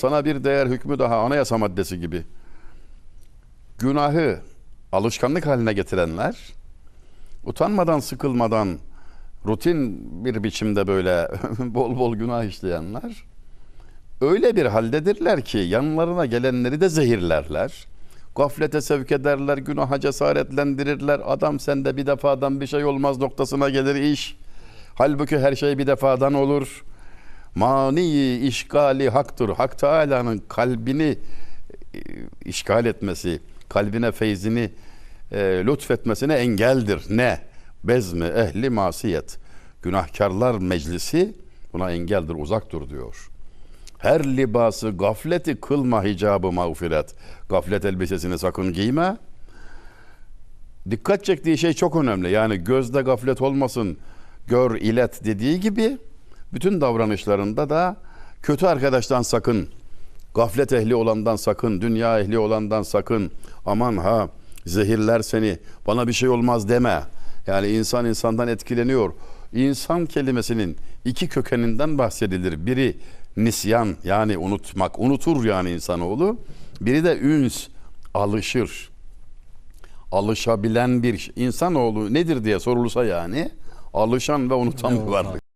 Sana bir değer hükmü daha anayasa maddesi gibi. Günahı alışkanlık haline getirenler, utanmadan sıkılmadan rutin bir biçimde böyle bol bol günah işleyenler öyle bir haldedirler ki yanlarına gelenleri de zehirlerler. Gaflete sevk ederler, günaha cesaretlendirirler. Adam sende bir defadan bir şey olmaz noktasına gelir iş. Halbuki her şey bir defadan olur. Mani işgali haktır. Hak Teala'nın kalbini e, işgal etmesi, kalbine feyzini e, lütfetmesine engeldir. Ne? Bezmi ehli masiyet. Günahkarlar meclisi buna engeldir, uzak dur diyor. Her libası gafleti kılma hicabı mağfiret. Gaflet elbisesini sakın giyme. Dikkat çektiği şey çok önemli. Yani gözde gaflet olmasın, gör ilet dediği gibi bütün davranışlarında da kötü arkadaştan sakın, gaflet ehli olandan sakın, dünya ehli olandan sakın. Aman ha zehirler seni, bana bir şey olmaz deme. Yani insan insandan etkileniyor. İnsan kelimesinin iki kökeninden bahsedilir. Biri nisyan yani unutmak, unutur yani insanoğlu. Biri de üns, alışır alışabilen bir insanoğlu nedir diye sorulsa yani alışan ve unutan bir varlık.